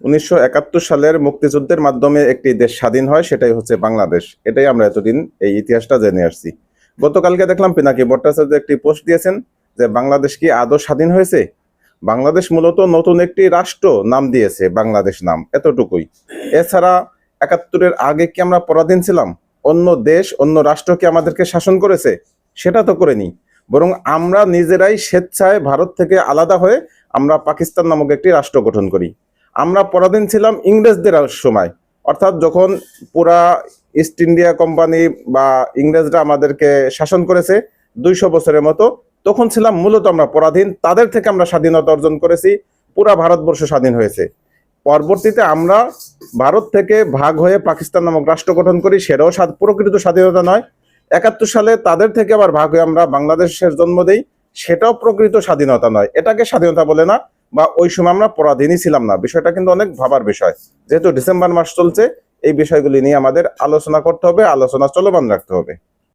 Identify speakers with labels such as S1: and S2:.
S1: উনিশশো একাত্তর সালের মুক্তিযুদ্ধের মাধ্যমে একটি দেশ স্বাধীন হয়, সেটাই হচ্ছে বাংলাদেশ। এটাই আমরা এতদিন এই ইতিহাসটা জেনে আসছি। গতকালকে দেখলাম পিনাকি ভট্টাচার্য একটি পোস্ট দিয়েছেন যে, বাংলাদেশ কি আদৌ স্বাধীন হয়েছে? বাংলাদেশ মূলত নতুন একটি রাষ্ট্র নাম দিয়েছে, বাংলাদেশ নাম। এতটুকুই। এছাড়া একাত্তরের আগে কি আমরা পরাধীন ছিলাম? অন্য দেশ, অন্য রাষ্ট্র কি আমাদেরকে শাসন করেছে? সেটা তো করেনি বরং আমরা নিজেরাই স্বেচ্ছায় ভারত থেকে আলাদা হয়ে আমরা পাকিস্তান নামক একটি রাষ্ট্র গঠন করি। আমরা পরাধীন ছিলাম ইংরেজদের সময়। অর্থাৎ যখন পুরা ইস্ট ইন্ডিয়া কোম্পানি বা ইংরেজরা আমাদেরকে শাসন করেছে দুইশো বছরের মতো, তখন ছিলাম মূলত আমরা পরাধীন, তাদের থেকে আমরা স্বাধীনতা অর্জন করেছি, পুরা ভারতবর্ষ স্বাধীন হয়েছে। পরবর্তীতে আমরা ভারত থেকে ভাগ হয়ে পাকিস্তান নামক রাষ্ট্র গঠন করি, সেটাও প্রকৃত স্বাধীনতা নয়। একাত্তর সালে তাদের থেকে আবার ভাগ হয়ে আমরা বাংলাদেশের জন্ম দেই, সেটাও প্রকৃত স্বাধীনতা নয়। এটাকে স্বাধীনতা বলে না বা ওই সময় আমরা পরাধীনই ছিলাম না। বিষয়টা কিন্তু অনেক ভাবার বিষয়। যেহেতু ডিসেম্বর মাস চলছে, এই বিষয়গুলি নিয়ে আমাদের আলোচনা করতে হবে, আলোচনা চলমান রাখতে হবে।